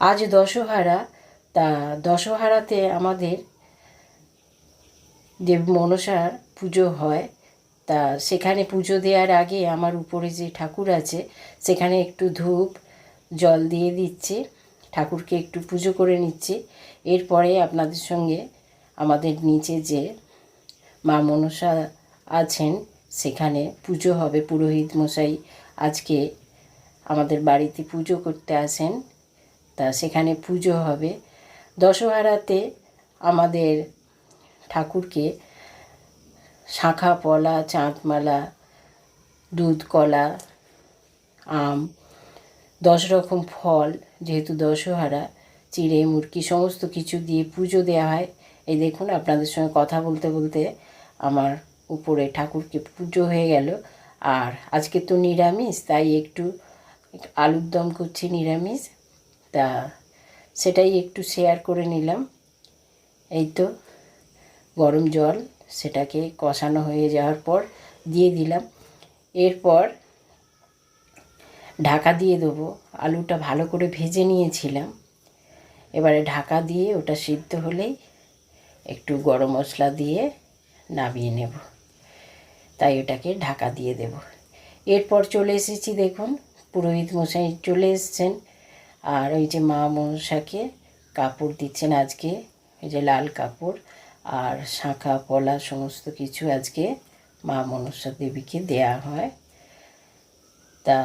আজ দশহারা, তা দশহারাতে আমাদের দেব মনসার পুজো হয়, তা সেখানে পুজো দেওয়ার আগে আমার উপরে যে ঠাকুর আছে, সেখানে একটু ধূপ, জল দিয়ে দিচ্ছে, ঠাকুরকে একটু পুজো করে নিচ্ছি। এরপরে আপনাদের সঙ্গে আমাদের নিচে যে মা মনসা আছেন, সেখানে পুজো হবে। পুরোহিত মশাই আজকে আমাদের বাড়িতে পুজো করতে আসেন। তা সেখানে পুজো হবে। দশহারাতে আমাদের ঠাকুরকে শাঁখা, পলা, চাঁদমালা, দুধ, কলা, আম, দশ রকম ফল, যেহেতু দশহারা, চিড়ে মুরকি সমস্ত কিছু দিয়ে পুজো দেওয়া হয়। এই দেখুন, আপনাদের সঙ্গে কথা বলতে বলতে আমার উপরে ঠাকুরকে পুজো হয়ে গেল। আর আজকে তো নিরামিষ, তাই একটু আলুর দম করছি নিরামিষ। তা সেটাই একটু শেয়ার করে নিলাম। এই তো গরম জল সেটাকে কষানো হয়ে যাওয়ার পর দিয়ে দিলাম। এরপর ঢাকা দিয়ে দেবো। আলুটা ভালো করে ভেজে নিয়েছিলাম। এবারে ঢাকা দিয়ে ওটা সিদ্ধ হলেই একটু গরম মশলা দিয়ে নামিয়ে নেব। তাই ওটাকে ঢাকা দিয়ে দেব। এরপর চলে এসেছি দেখুন, পুরোহিত মশাই চলে এসছেন। আর ওই যে মা মনসাকে কাপড় দিচ্ছেন আজকে, এই যে লাল কাপড় আর শাঁখা, পলা সমস্ত কিছু আজকে মা মনসা দেবীকে দেয়া হয়। তা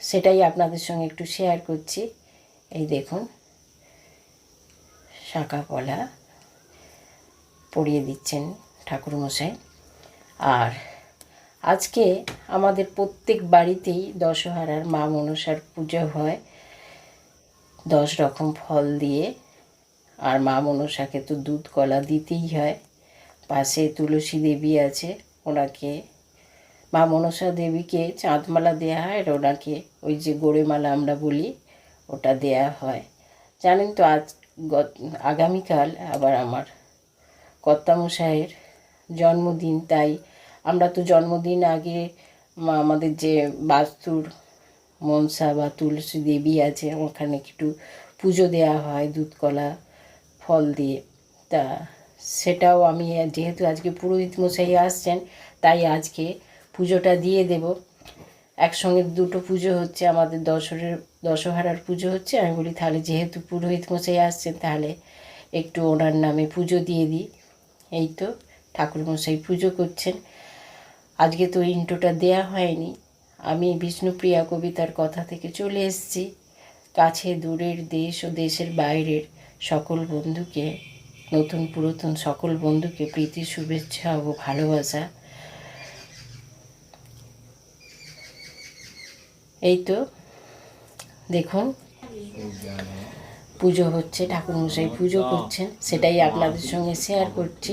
সেটাই আপনাদের সঙ্গে একটু শেয়ার করছি। এই দেখুন, শাঁখা, পলা পরিয়ে দিচ্ছেন ঠাকুরমশাই। আর আজকে আমাদের প্রত্যেক বাড়িতেই দশহারার মা মনসার পুজো হয়। দশ রকম ফল দিয়ে। আর মা মনসাকে তো দুধ, কলা দিতেই হয়। পাশে তুলসী দেবী আছে, ওনাকে, মা মনসা দেবীকে চাঁদমালা দেওয়া হয় আর ওনাকে ওই যে গোড়েমালা আমরা বলি, ওটা দেয়া হয়। জানেন তো আজ আগামীকাল আবার আমার কর্তামশাইয়ের জন্মদিন, তাই আমরা তো জন্মদিন আগে আমাদের যে বাস্তুর মনসা বা তুলসী দেবী আছে, ওখানে একটু পুজো দেওয়া হয় দুধ কলা ফল দিয়ে। তা সেটাও আমি যেহেতু আজকে পুরোহিত মশাই আসছেন, তাই আজকে পুজোটা দিয়ে দেব। একসঙ্গে দুটো পুজো হচ্ছে, আমাদের দশরের, দশহারার পুজো হচ্ছে। আমি বলি, তাহলে যেহেতু পুরোহিত মশাই আসছেন, তাহলে একটু ওনার নামে পুজো দিয়ে দিই। এই তো ঠাকুরমশাই পুজো করছেন। আজকে তো ইন্টোটা দেয়া হয়নি। আমি বিষ্ণুপ্রিয়া কবিতার কথা থেকে চলে এসেছি। কাছে দূরের দেশ ও দেশের বাইরের সকল বন্ধুকে, নতুন পুরাতন সকল বন্ধুকে প্রীতি শুভেচ্ছা ও ভালোবাসা। এই তো, দেখুন, পুজো হচ্ছে, ঠাকুরমশাই পুজো করছেন, সেটাই আপনাদের সঙ্গে শেয়ার করছি।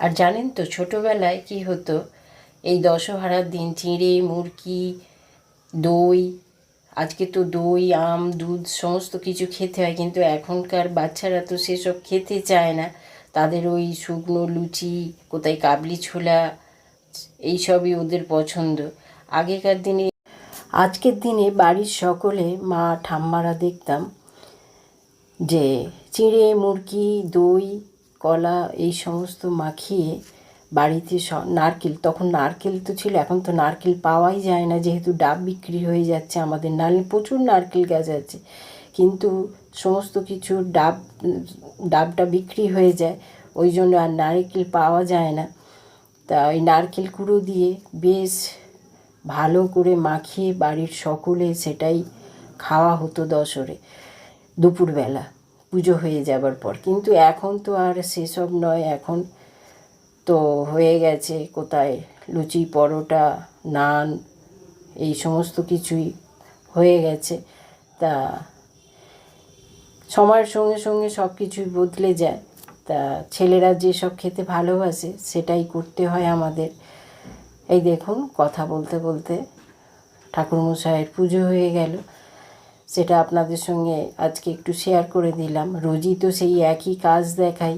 আর জানেন তো, ছোটোবেলায় কি হতো? এই দশহারার দিন চিঁড়ে, মুরকি, দই, আজকে তো দই, আম, দুধ, সমস্ত কিছু খেতে হয়, কিন্তু এখনকার বাচ্চারা তো সেসব খেতে চায় না। তাদের ওই শুকনো লুচি, কোথায় কাবলি ছোলা, এইসবই ওদের পছন্দ। আগেকার দিনে, আজকের দিনে বাড়ির সকলে মা ঠাম্মারা দেখতাম যে চিঁড়ে, মুরগি, দই, কলা এই সমস্ত মাখিয়ে বাড়িতে নারকেল, তখন নারকেল তো ছিল, এখন তো নারকেল পাওয়াই যায় না, যেহেতু ডাব বিক্রি হয়ে যাচ্ছে আমাদের, নারকেল, প্রচুর নারকেল গাছ আছে। কিন্তু সমস্ত কিছু ডাব ডাবটা বিক্রি হয়ে যায়। ওই জন্য আর নারকেল পাওয়া যায় না। তা ওই নারকেল কুড়ো দিয়ে বেশ ভালো করে মাখিয়ে বাড়ির সকলে সেটাই খাওয়া হতো দশরে দুপুরবেলা পুজো হয়ে যাবার পর। কিন্তু এখন তো আর সেসব নয়। এখন তো হয়ে গেছে কোথায় লুচি, পরোটা, নান, এই সমস্ত কিছুই হয়ে গেছে। তা সময়ের সঙ্গে সঙ্গে সব কিছুই বদলে যায়। তা ছেলেরা যেসব খেতে ভালোবাসে, সেটাই করতে হয় আমাদের। এই দেখুন, কথা বলতে বলতে ঠাকুরমশাইয়ের পুজো হয়ে গেল। সেটা আপনাদের সঙ্গে আজকে একটু শেয়ার করে দিলাম। রোজই তো সেই একই কাজ দেখাই,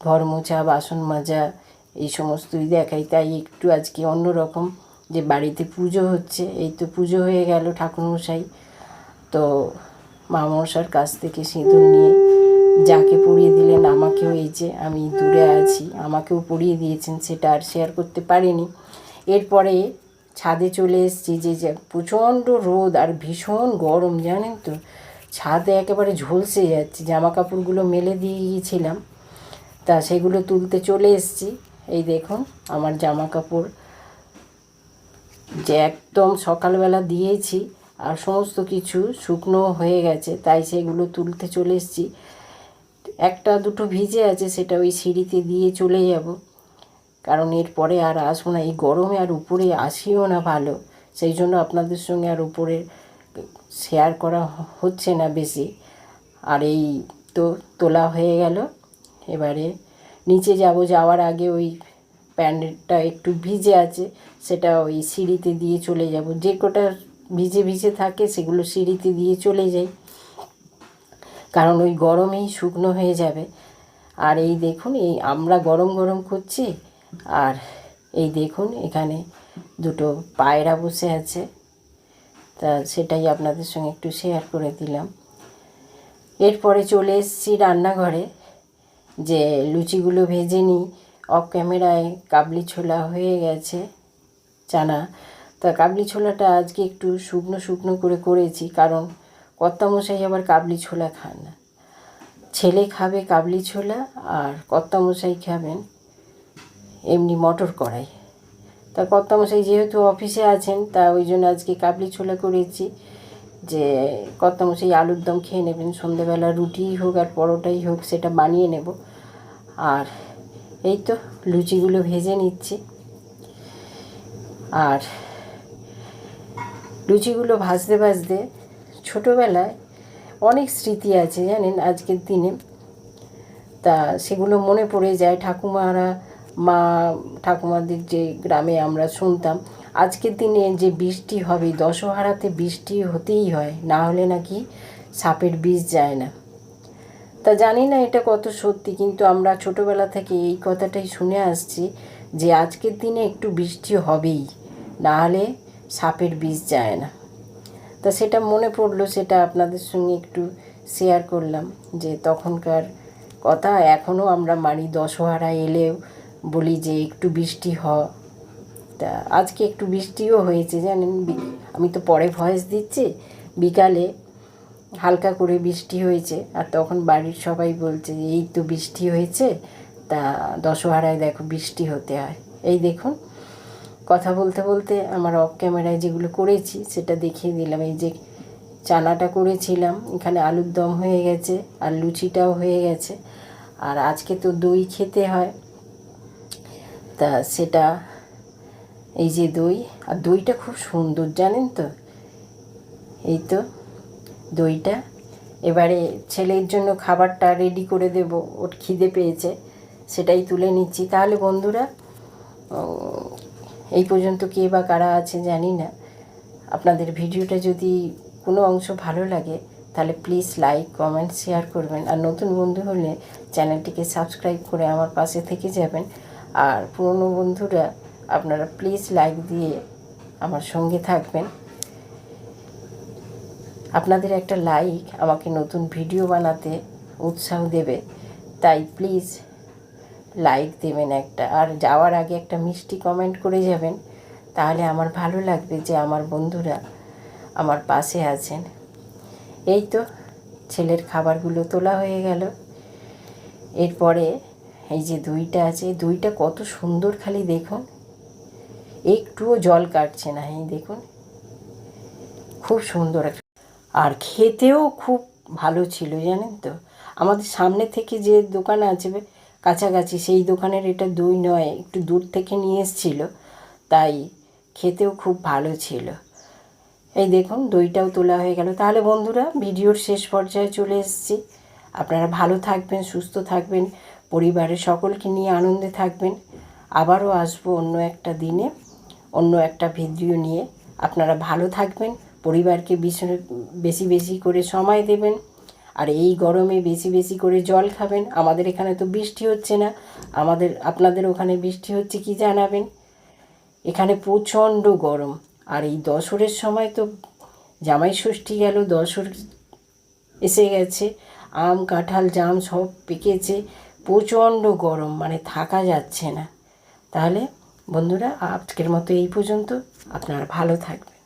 ঘর মোছা, বাসন মাজা, এই সমস্তই দেখাই। তাই একটু আজকে অন্যরকম যে বাড়িতে পুজো হচ্ছে, এই তো পুজো হয়ে গেল ঠাকুরমশাই। তো মা মনসার কাছ থেকে সিঁদুর নিয়ে যাকে পরিয়ে দিলেন, আমাকেও এই যে আমি দূরে আছি, আমাকেও পরিয়ে দিয়েছেন, সেটা আর শেয়ার করতে পারিনি। এরপরে ছাদে চলে এসেছি, যে যে, প্রচণ্ড রোদ আর ভীষণ গরম, জানেন তো? ছাদে একেবারে ঝলসে যাচ্ছে জামা কাপড়গুলো মেলে দিয়ে গিয়েছিলাম তা সেগুলো তুলতে চলে এসেছি। এই দেখুন, আমার জামা কাপড় যে, একদম সকালবেলা দিয়েছি। আর সমস্ত কিছু শুকনো হয়ে গেছে, তাই সেগুলো তুলতে চলে এসেছি। একটা দুটো ভিজে আছে, সেটা ওই সিঁড়িতে দিয়ে চলে যাব। কারণ এরপরে আর আসব না, এই গরমে আর উপরে আসিও না ভালো। সেই জন্য আপনাদের সঙ্গে আর উপরে শেয়ার করা হচ্ছে না বেশি। আর এই তো তোলা হয়ে গেল। এবারে নিচে যাব, যাওয়ার আগে ওই প্যান্টটা একটু ভিজে আছে, সেটা ওই সিঁড়িতে দিয়ে চলে যাব। যে কটা ভিজে ভিজে থাকে, সেগুলো সিঁড়িতে দিয়ে চলে যাই কারণ ওই গরমেই শুকনো হয়ে যাবে। আর এই দেখুন, এই আমরা গরম গরম করছি, আর এই দেখুন, এখানে দুটো পায়রা বসে আছে। তা সেটাই আপনাদের সঙ্গে একটু শেয়ার করে দিলাম। এরপরে চলে এসেছি রান্নাঘরে, যে লুচিগুলো ভেজে নিই। অফ ক্যামেরায় কাবলি ছোলা হয়ে গেছে, চানা। তা কাবলি ছোলাটা আজকে একটু শুকনো শুকনো করে করেছি, কারণ কর্তামশাই আবার কাবলি ছোলা খান না। ছেলে খাবে কাবলি ছোলা আর কর্তামশাই খাবেন এমনি মটর কড়াই। তা কর্তামশাই যেহেতু অফিসে আছেন, তা ওই জন্য আজকে কাবলি ছোলা করেছি যে কর্তামশাই আলুর দম খেয়ে নেবেন, সন্ধেবেলা রুটিই হোক আর পরোটাই হোক সেটা বানিয়ে নেব। আর এই তো লুচিগুলো ভেজে নিচ্ছি। আর লুচিগুলো ভাজতে ভাজতে ছোটোবেলায় অনেক স্মৃতি আছে, জানেন? আজকের দিনে। তা সেগুলো মনে পড়ে যায়। ঠাকুমারা, মা, ঠাকুমাদের যে গ্রামে আমরা শুনতাম, আজকের দিনে যে বৃষ্টি হবে, দশহারাতে বৃষ্টি হতেই হয়, না হলে নাকি সাপের বিষ যায় না। তা জানি না এটা কত সত্যি, কিন্তু আমরা ছোটোবেলা থেকে এই কথাটাই শুনে আসছি যে আজকের দিনে একটু বৃষ্টি হবেই, না হলে সাপের বিষ যায় না। তা সেটা মনে পড়ল, সেটা আপনাদের সঙ্গে একটু শেয়ার করলাম যে তখনকার কথা। এখনও আমরা মানি দশহারা এলেও বলি যে একটু বৃষ্টি হ। তা আজকে একটু বৃষ্টিও হয়েছে, জানেন? আমি তো পরে ভয়েস দিচ্ছি। বিকালে হালকা করে বৃষ্টি হয়েছে আর তখন বাড়ির সবাই বলছে এই তো বৃষ্টি হয়েছে, তা দশহারায় দেখো বৃষ্টি হতে হয়। এই দেখুন। কথা বলতে বলতে আমার অফ ক্যামেরায় যেগুলো করেছি সেটা দেখিয়ে দিলাম। এই যে চানাটা করেছিলাম, এখানে আলুর দম হয়ে গেছে আর লুচিটাও হয়ে গেছে। আর আজকে তো দই খেতে হয়। তা সেটা, এই যে দই, আর দইটা খুব সুন্দর, জানেন তো? এই তো দইটা। এবারে ছেলের জন্য খাবারটা রেডি করে দেব, ওর খিদে পেয়েছে, সেটাই তুলে নিচ্ছি। তাহলে বন্ধুরা এই পর্যন্ত কে বা কারা আছে জানি না। আপনাদের ভিডিওটা যদি কোনো অংশ ভালো লাগে, তাহলে প্লিজ লাইক কমেন্ট শেয়ার করবেন। আর নতুন বন্ধু হলে চ্যানেলটিকে সাবস্ক্রাইব করে আমার পাশে থেকে যাবেন। আর পুরনো বন্ধুরা, আপনারা প্লিজ লাইক দিয়ে আমার সঙ্গে থাকবেন। আপনাদের একটা লাইক আমাকে নতুন ভিডিও বানাতে উৎসাহ দেবে। তাই প্লিজ লাইক দেবেন একটা। আর যাওয়ার আগে একটা মিষ্টি কমেন্ট করে যাবেন, তাহলে আমার ভালো লাগবে যে আমার বন্ধুরা আমার পাশে আছেন। এই তো ছেলের খাবারগুলো তোলা হয়ে গেল। এরপরে এই যে দইটা আছে, দইটা কত সুন্দর খালি দেখুন। একটুও জল কাটছে না, এই দেখুন। খুব সুন্দর আর খেতেও খুব ভালো ছিল, জানেন তো? আমাদের সামনে থেকে যে দোকান আছে কাছাকাছি। সেই দোকানের এটা দই নয়, একটু দূর থেকে নিয়ে এসেছিল, তাই খেতেও খুব ভালো ছিল। এই দেখুন, দইটাও তোলা হয়ে গেল। তাহলে বন্ধুরা, ভিডিওর শেষ পর্যায়ে চলে এসেছি। আপনারা ভালো থাকবেন, সুস্থ থাকবেন, পরিবারের সকলকে নিয়ে আনন্দে থাকবেন। আবারও আসব অন্য একটা দিনে, অন্য একটা ভিডিও নিয়ে। আপনারা ভালো থাকবেন, পরিবারকে বিশ- বেশি করে সময় দেবেন। আর এই গরমে বেশি বেশি করে জল খাবেন। আমাদের এখানে তো বৃষ্টি হচ্ছে না। আমাদের, আপনাদের ওখানে বৃষ্টি হচ্ছে কি জানাবেন? এখানে প্রচণ্ড গরম। আর এই দশরের সময় তো জামাই ষষ্ঠী গেল দশর এসে গেছে। আম, কাঁঠাল, জাম সব পেকেছে। প্রচণ্ড গরম মানে থাকা যাচ্ছে না। তাহলে বন্ধুরা, আজকের মতো এই পর্যন্ত। আপনারা ভালো থাকবেন।